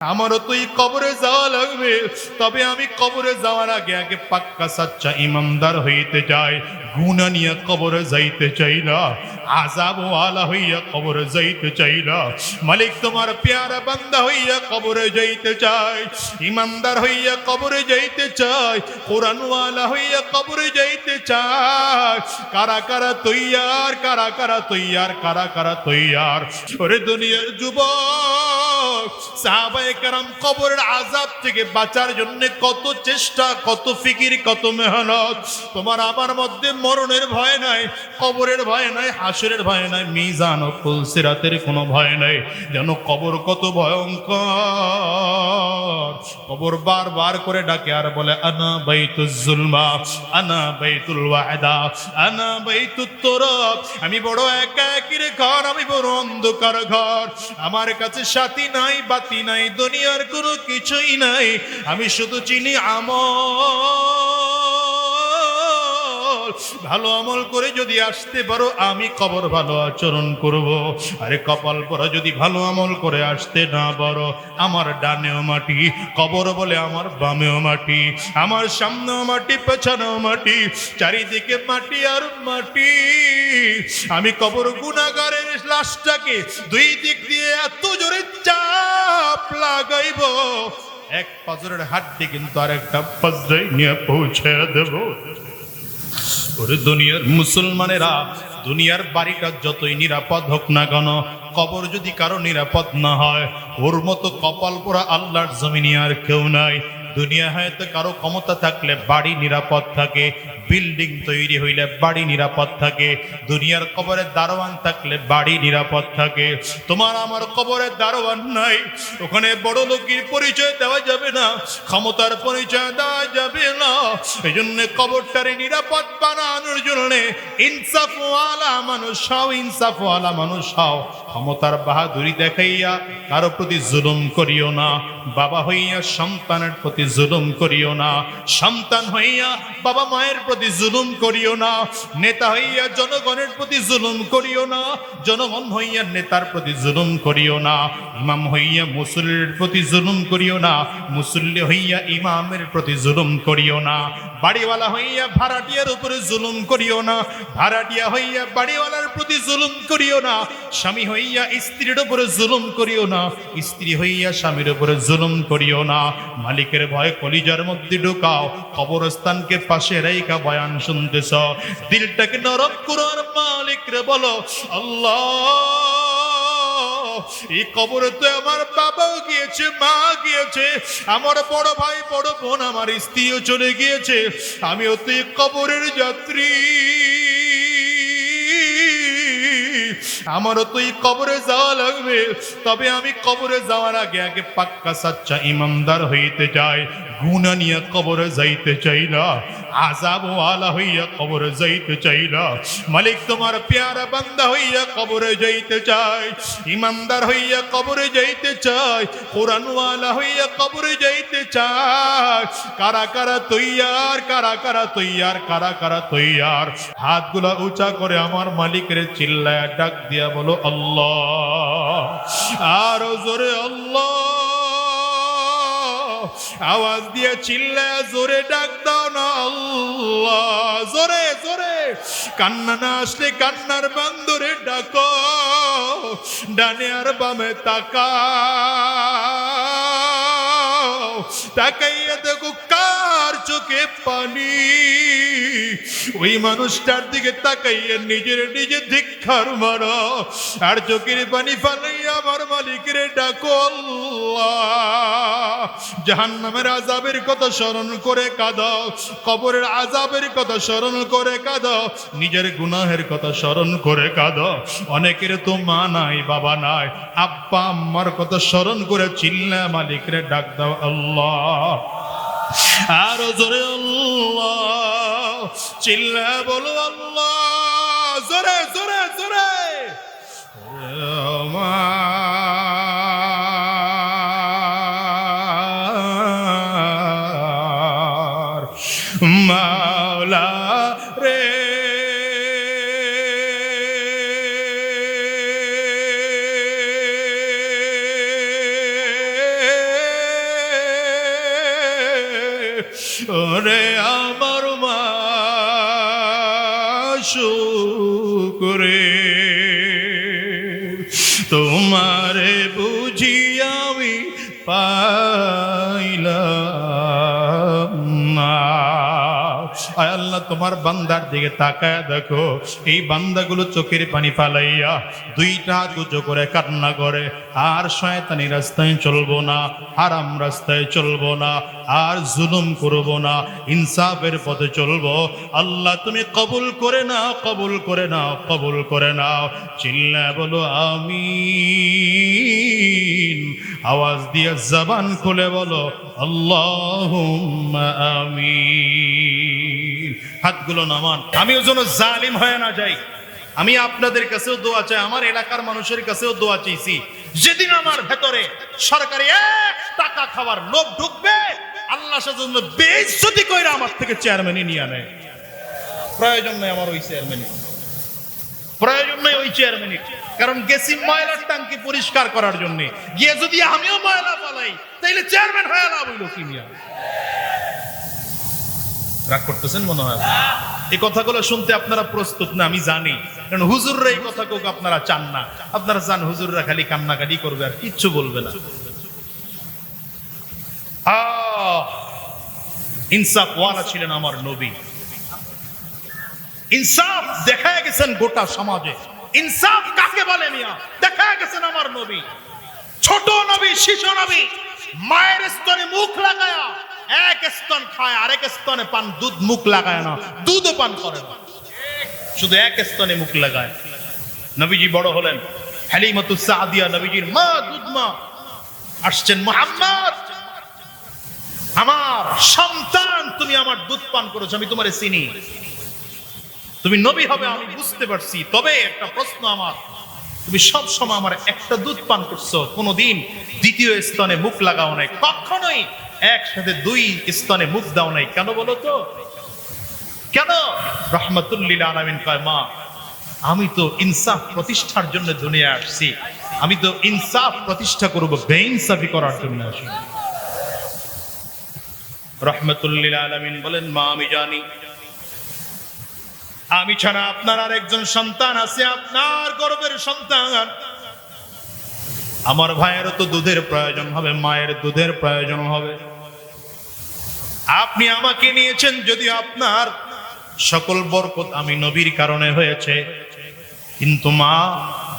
আমারও তুই কবরে যাওয়া লাগবে। তবে আমি কবরে যাওয়ার আগে আগে পাক্কা সাচ্চা ইমানদার হইতে চাই গুণা নিয়ে কবরে যাইতে চাই না আজাব ওয়ালা হইয়া কবরে যাইতে চাই মালিক তোমার পেয়ারা বান্দা হইয়া কবরে যাইতে চাই ইমানদার হইয়া কবরে যাইতে চাই, কোরআনওয়ালা হইয়া কবরে যাইতে চাই। কারা কারা তৈয়ার, কারা কারা তৈয়ার, কারা কারা তৈয়ার, ওরে দুনিয়ার যুবক সাহাবায়ে কারাম, কবরের আজাব থেকে বাঁচার জন্য কত চেষ্টা, কত ফিকির, কত মেহনত। তোমার আমার মধ্যে মরণের ভয় নাই, কবরের ভয় নাই, হাসরের ভয় নাই, মিজান ও কোনো ভয় নাই। যেন কবর কত ভয়ঙ্কর। কবর বারবার করে ডাকে আর বলে, আনা বাইতুল জুলমা, আনা বাইতুল ওয়াদা আনা বাইতুত তুরাব। আমি বড় একা একির ঘর, আমি বড় অন্ধকার ঘর। আমার কাছে সাথী নাই, বাতি নাই দুনিয়ার কোনো কিছুই নাই। আমি শুধু চিনি আমল। ভালো আমল করে যদি আসতে পারো, আমি কবর ভালো আচরণ করব। আরে কপাল পরা যদি ভালো আমল করে আসতে না পারো, আমার ডানেও মাটি, কবর বলে আমার বামেও মাটি, আমার সামনেও মাটি, পেছনেও মাটি, চারিদিকে মাটি আর মাটি। আমি কবর গুণাগারের লাশটাকে দুই দিক দিয়ে এত জোরে চাপ লাগাইব। এক পাজরের হাড্ডি কিন্তু আর একটা পাজরাই নিয়ে পৌঁছে দেব। ওরে দুনিয়ার মুসলমানেরা, দুনিয়ার বাড়িটা যতই নিরাপদ হোক না কেন, কবর যদি কারও নিরাপদ না হয়, ওর মতো কপাল পোড়া আল্লাহর জমিনে আর কেউ নাই। দুনিয়া হয়তো কারও ক্ষমতা থাকলে বাড়ি নিরাপদ থাকে, বিল্ডিং তৈরি হইলে বাড়ি নিরাপদ থাকে, দুনিয়ার কবরে দারোয়ান থাকলে বাড়ি নিরাপদ থাকে। তোমার আমার কবরে দারোয়ান নাই, ওখানে বড় লোকের পরিচয় দেওয়া যাবে না, ক্ষমতার পরিচয় দেওয়া যাবে এই জন্য কবরটারে নিরাপদ বানানোর জন্য ইনসাফওয়ালা মানুষ হও ইনসাফওয়ালা মানুষ হও। ক্ষমতার বাহাদুরি দেখাইয়া কারও প্রতি জুলুম করিও না, বাবা হইয়া সন্তানের প্রতি জুলুম করিও না, সন্তান হইয়া বাবা মায়ের প্রতি জুলুম করিও না, নেতা হইয়া জনগণের প্রতি জুলুম করিও না, জনগণ হইয়া নেতার প্রতি জুলুম করিও না, ইমাম হইয়া মুসল্লির প্রতি জুলুম করিও না, মুসল্লি হইয়া ইমামের প্রতি জুলুম করিও না। বাড়িওয়ালা হইয়া ভাড়াটিয়ার উপরে জুলুম করিও না, ভাড়াটিয়া হইয়া বাড়িওয়ালার প্রতি জুলুম করিও না, স্বামী হইয়া স্ত্রীর উপরে জুলুম করিও না, স্ত্রী হইয়া স্বামীর উপরে জুলুম করিও না। মালিকের ভয় কলিজার মধ্যে ঢুকাও, কবরস্থানকে পাশে রেখা বয়ান শুনতেছ। দিলটাকে নরম করো আর মালিক রে বলো, আল্লাহ! এই কবরে তো আমার বাবাও গিয়েছে মা গিয়েছে, আমার বড় ভাই, বড় বোন, আমার স্ত্রীও চলে গিয়েছে। আমি তো এই কবরের যাত্রী। আমারও তো এই কবরে যাওয়া লাগবে। তবে আমি কবরে যাওয়ার আগে আগে পাক্কা সাচ্চা ইমানদার হইতে চাই। গুণা নিয়ে কবরে যাইতে চাই না আজাব ওয়ালা হইয়া কবরে যাইতে চাই না মালিক তোমার পেয়ারা বান্দা হইয়া কবরে যাইতে চাই ইমানদার হইয়া কবরে যাইতে চাই কোরআনওয়ালা হইয়া কবরে যাইতে চাই কারা কারা তৈয়ার, কারা কারা তৈয়ার, কারা কারা তৈয়ার? হাতগুলা উঁচা করে আমার মালিকের চিল্লায় ডাক দিয়া বলো, আল্লাহ। আরও জোরে, আল্লাহ। আওয়াজ দিয়ে চিল্লে, জোরে ডাক দাও না আল্লাহ। জোরে জোরে। কান্না না আসলে কান্নার বান্দরে ডাকো। ডানে আর বামে তাকা তাকাইয়া দেখো চোখে পানি। ওই মানুষটার দিকে তাকাইয়া নিজের নিজে ধিক্ষার মারো। আর চোখের পানি ফালাইয়া আমার মালিকের ডাকো আল্লাহ। জাহান্নামের আজাবের কথা স্মরণ করে কাঁদাও। কবরের আজাবের কথা স্মরণ করে কাঁদাও। নিজের গুনাহের কথা স্মরণ করে কাঁদাও। অনেকের তো মা নাই, বাবা নাই। আব্বা, আম্মার কথা স্মরণ করে চিল্লা মালিকের ডাক দাও আল্লাহ। আরও জোরে চিল্লা বলো আল্লাহ জোরে জোরে জোরে। আমার ওরে আমার মা তোমার বান্দার দিকে তাকায় দেখো, এই বান্দাগুলো চোখের পানি ফালাইয়া দুইটা উঁচু করে কান্না করে, আর শয়তানি রাস্তায় চলবো না, হারাম রাস্তায় চলবো না, আর জুলুম করব না, ইনসাফের পথে চলবো। আল্লাহ, তুমি কবুল করে নাও, কবুল করে নাও, কবুল করে নাও। চিল্লা বলো আমি আওয়াজ দিয়ে জবান খুলে বলো আল্লাহ আমিন। হাতগুলো নামান। আমিও যেন জালিম হয়ে না যাই। আমি আপনাদের কাছেও দোয়া চাই, আমার এলাকার মানুষের কাছেও দোয়া চাইছি। যেদিন আমার ভেতরে সরকারি এক টাকা খাওয়ার লোভ ঢুকবে, আল্লাহ সেজন্য বেইজ্জতি কইরা আমার থেকে চেয়ারম্যানই নিয়ে নেয় প্রয়োজন নেই আমার ওই চেয়ারম্যানই প্রয়োজন নেই ওই চেয়ারম্যানই কারণ গেছি ময়লার টাঙ্কি পরিষ্কার করার জন্য। গিয়ে যদি আমিও ময়লা পালাই তাইলে চেয়ারম্যান হয়ে লাভ হইল কি রাগ করতেছেন মনে হয়? এই কথাগুলো শুনতে আপনারা প্রস্তুত না, আমি জানি। কারণ হুজুররা এই কথাগুলো আপনারা চান না। আপনারা চান হুজুররা খালি কান্নাকাটি করবে আর কিচ্ছু বলবে না। ইনসাফ ওয়ালা ছিলেন আমার নবী। ইনসাফ দেখা গেছেন গোটা সমাজে। ইনসাফ কাকে বলে মিয়া? দেখা গেছেন আমার নবী। ছোট নবী, শিশু নবী, মায়ের স্তনে মুখ লাগায়া, এক স্তন খায়, আরেক স্তনে পান, দুধ মুখ লাগায় না, দুধও পান করে না। শুধু এক স্তনে মুখ লাগায়। নবীজি বড় হলেন। হালিমাতু সাদিয়া, নবীজির মা, দুধ মা। আসছেন মোহাম্মদ। আমার সন্তান, তুমি আমার দুধ পান করেছ, আমি তোমারে চিনি। তুমি নবী হবে, আমি বুঝতে পারছি। তবে একটা প্রশ্ন আমার। তুমি সব সময় আমার একটা দুধ পান করছ, কোনোদিন দ্বিতীয় স্তনে মুখ লাগাও নাই। কখনোই একসাথে দুই স্তনে মুখ দাও নাই। কেন বলো তো? কেন? রহমতুল্লিল আলমিন কয়, মা, আমি তো ইনসাফ প্রতিষ্ঠার জন্য দুনিয়া আসছি। আমি তো ইনসাফ প্রতিষ্ঠা করব বেইনসাফি করার জন্য আসি রহমতুল্লিল আলমিন বলেন, মা, আমি জানি আমি ছাড়া আপনার আর একজন সন্তান আছে, আপনার গর্বের সন্তান। আমার ভাইয়েরও তো দুধের প্রয়োজন হবে, মায়ের দুধের প্রয়োজন হবে। আপনি আমাকে নিয়েছেন যদি আপনার সকল বরকত আমি নবীর কারণে হয়েছে। কিন্তু মা,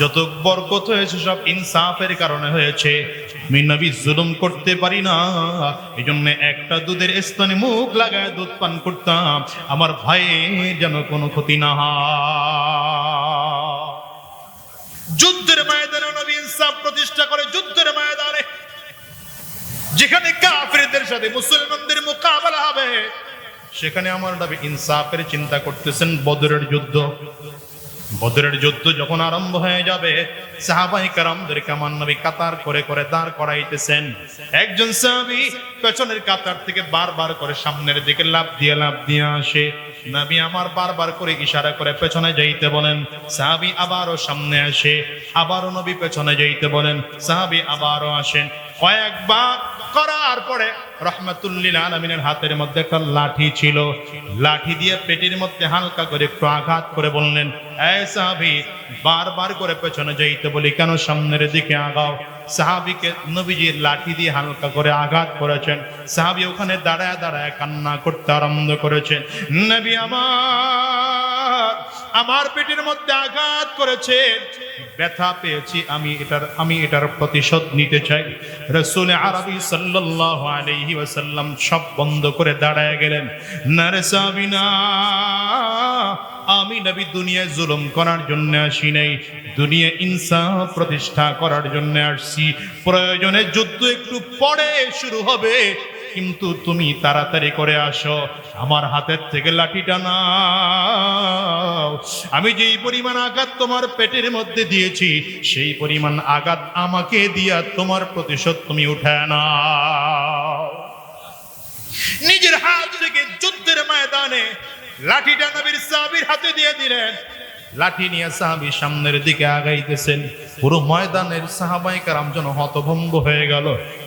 যত বরকত হয়েছে, সব ইনসাফের কারণে হয়েছে। আমি নবী জুলুম করতে পারি না এই জন্য একটা দুধের স্তনে মুখ লাগায় দুধ পান করতাম। আমার ভাইয়ের যেন কোনো ক্ষতি না যুদ্ধের ময়দানে নবী ইনসাফ প্রতিষ্ঠা করে যুদ্ধের ময়দানে, যেখানে কাফিরদের সাথে মুসলমানদের মোকাবেলা হবে, সেখানে আমার নবী ইনসাফের চিন্তা করতেছেন বদরের যুদ্ধ। বদরের যুদ্ধ যখন আরম্ভ হয়ে যাবে, সাহাবাই কারামদেরকে আমার নবী কাতার করে করে দাঁড় করাইতেছেন। একজন সাহাবি পেছনের কাতার থেকে বারবার করে সামনের দিকে লাভ দিয়ে লাভ দিয়ে আসে। নবী আমার বারবার করে ইশারা করে পেছনে যাইতে বলেন, সাহাবি আবারও সামনে আসে, আবারও নবী পেছনে যাইতে বলেন, সাহাবি আবারও আসেন। কয়েকবার করার পরে রহমাতুল্লিল আলমিনের হাতের মধ্যে একটা লাঠি ছিল। লাঠি দিয়ে পেটির মধ্যে হালকা করে একটু আঘাত করে বললেন সাহাবি, বারবার করে পেছনে যাইতে বলি, কেন সামনের দিকে আগাও? সাহাবিকে নবীজির লাঠি দিয়ে হালকা করে আঘাত করেছেন। সাহাবি ওখানে দাঁড়ায় দাঁড়ায় কান্না করতে আরম্ভ করেছেন, নবী আমার আমার পেটের মধ্যে আঘাত করেছে। ব্যথা পেয়েছি আমি এটার আমি এটার প্রতিশোধ নিতে চাই। রসুল আরবি সাল্লাল্লাহু আলাইহি ওয়াসাল্লাম সব বন্ধ করে দাঁড়ায় গেলেন। না রে আমি নবী দুনিয়ায় জুলুম করার জন্য আসি নাই, দুনিয়া ইনসাফ প্রতিষ্ঠা করার জন্য আসছি। প্রয়োজনে যুদ্ধ একটু পরে শুরু হবে। কিন্তু তুমি তাড়াতাড়ি করে আসো। আমার হাতের থেকে লাঠিটা নাও। আমি যেই পরিমাণ আঘাত তোমার পেটের মধ্যে দিয়েছি, সেই পরিমাণ আঘাত আমাকে দিয়া তোমার প্রতিশোধ তুমি উঠে নাও। নিজের হাত থেকে যুদ্ধের ময়দানে লাঠিটা নবীর সাবির হাতে দিয়ে দিলেন। লাঠি নিয়ে সাহাবি সামনের দিকে আগাইতেছেন। পুরো ময়দানের সাহাবাই কারাম যেন হতভম্ব হয়ে গেল।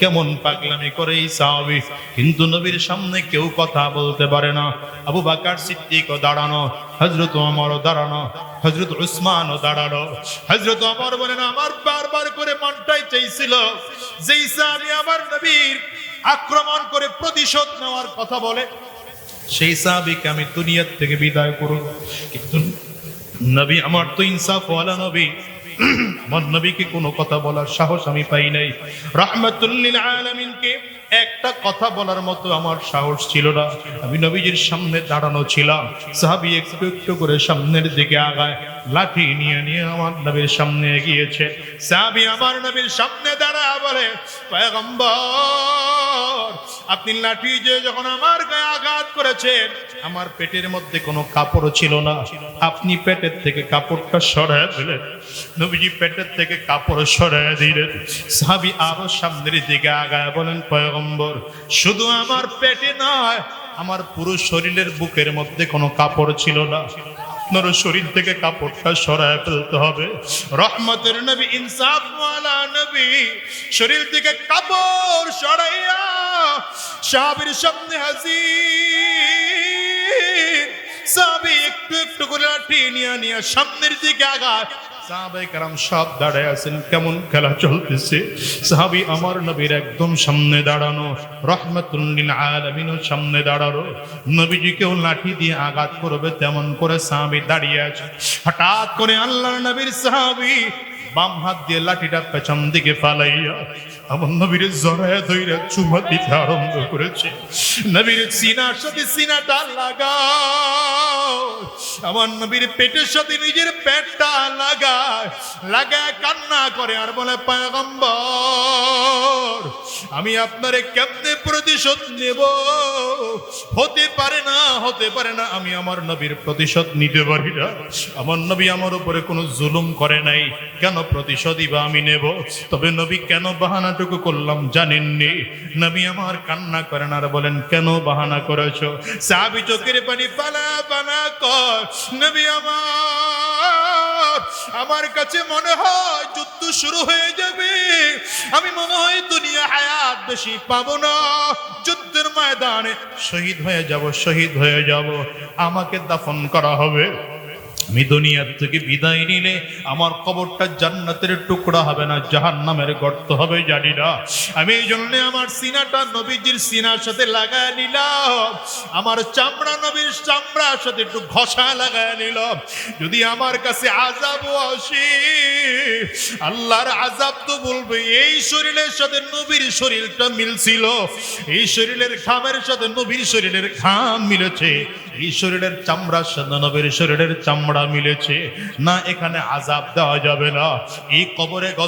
কেমন পাগলামি করে এই সাহাবি। কিন্তু নবীর সামনে কেউ কথা বলতে পারে না। আবু বাকার সিদ্দিকও দাঁড়ানো হজরত অমরও দাঁড়ানো হজরত উসমানও দাঁড়ানো হজরত অমর বলেন, আমার বারবার করে মনটাই চাইছিল যে সাহাবি আমার নবীর আক্রমণ করে প্রতিশোধ নেওয়ার কথা বলে। সেই সাহাবিকে আমি দুনিয়ার থেকে বিদায় করব কিন্তু নবী, আমার তো ইনসাফ ওয়ালা নবী। আমার নবীকে কোনো কথা বলার সাহস আমি পাই নাই। রাহমাতুল্লিল আলামিনকে একটা কথা বলার মতো আমার সাহস ছিল না। আমি নবীজির সামনে দাঁড়ানো ছিলাম। সাহাবি একটু একটু করে সামনের দিকে আগায়, লাঠি নিয়ে নিয়ে আমার নবীর সামনে এগিয়েছে। সাহাবি আমার নবীর সামনে দাঁড়া বলে, পয়গম্বর আপনি লাঠি যে যখন আমার গায়ে আঘাত করেছেন, আমার পেটের মধ্যে কোনো কাপড় ছিল না। আপনি পেটের থেকে কাপড়টা সরায় দিলেন। নবীজি পেটের থেকে কাপড় সরায় দিলেন। সাহাবি আরও সামনের দিকে আগায় বলেন, পয়গম্বর, শুধু আমার পেটে নয়, আমার পুরো শরীরের বুকের মধ্যে কোনো কাপড় ছিল না। আপনার শরীর থেকে কাপড়টা সরায় ফেলতে হবে। রহমতের নবী ইনসাফ নবী, শরীর থেকে কাপড় সরাইয়া সাহাবীর সামনে হাজির। সাহাবী একটু একটু করে লাঠি নিয়ে নিয়ে সামনের দিকে আগায়। সব কেমন খেলা নবীর একদম সামনে দাঁড়ানো সামনে দাঁড়ানো দিয়ে আঘাত করবে, তেমন করে সাহাবি দাঁড়িয়ে আছে। হঠাৎ করে আল্লাহর নবীর সাহাবি বাম হাত দিয়ে লাঠিটা পেছন দিকে ফালাইয়া আমার নবীর জড়ায় ধইরা চুমা দিতে আরম্ভ করেছে। নবীর সিনার সাথে সিনাটা লাগাও, আমার নবীর পেটের সাথে নিজের পেটটা লাগায় লাগায় কান্না করে আর বলে, পয়গম্বর, আমি আপনারে কেমনে প্রতিশোধ নেব? হতে পারে না, হতে পারে না, আমি আমার নবীর প্রতিশোধ নিতে পারি না। আমার নবী আমার উপরে কোনো জুলুম করে নাই। কেন প্রতিশোধই বা আমি নেব। তবে নবী কেন বাহানাটুকু করলাম জানেননি? নবী আমার কান্না করেন আর বলেন, কেন বাহানা করেছ? সাবি চোখের পানি, পালা নবী আমার আমার কাছে মনে হয় যুদ্ধ শুরু হয়ে যাবে। আমি মনে হয় দুনিয়া হায়াত বেশি পাবো না। যুদ্ধের ময়দানে শহীদ হয়ে যাব, শহীদ হয়ে যাব। আমাকে দাফন করা হবে। আমি দুনিয়ার থেকে বিদায় নিলে আমার কবরটা জান্নাতের টুকরা হবে না জাহান নামের গর্ত হবে, জানি না। আমি এই জন্য আমার সিনাটা নবীজির সিনার সাথে লাগায় নিলাম। আমার চামড়া নবীর চামড়ার সাথে একটু ঘষা লাগায় নিলাম। যদি আমার কাছে আজাব আসে, আল্লাহর আজাব তো বলবে, এই শরীরের সাথে নবীর শরীরটা মিলছিল, এই শরীরের খামের সাথে নবীর শরীরের ঘাম মিলেছে। এই শরীরের চামড়ার সাথে নবীর শরীরের চামড়া মিলেছে। না এখানে আজাব দেওয়া যাবে না। এই কবরে গজ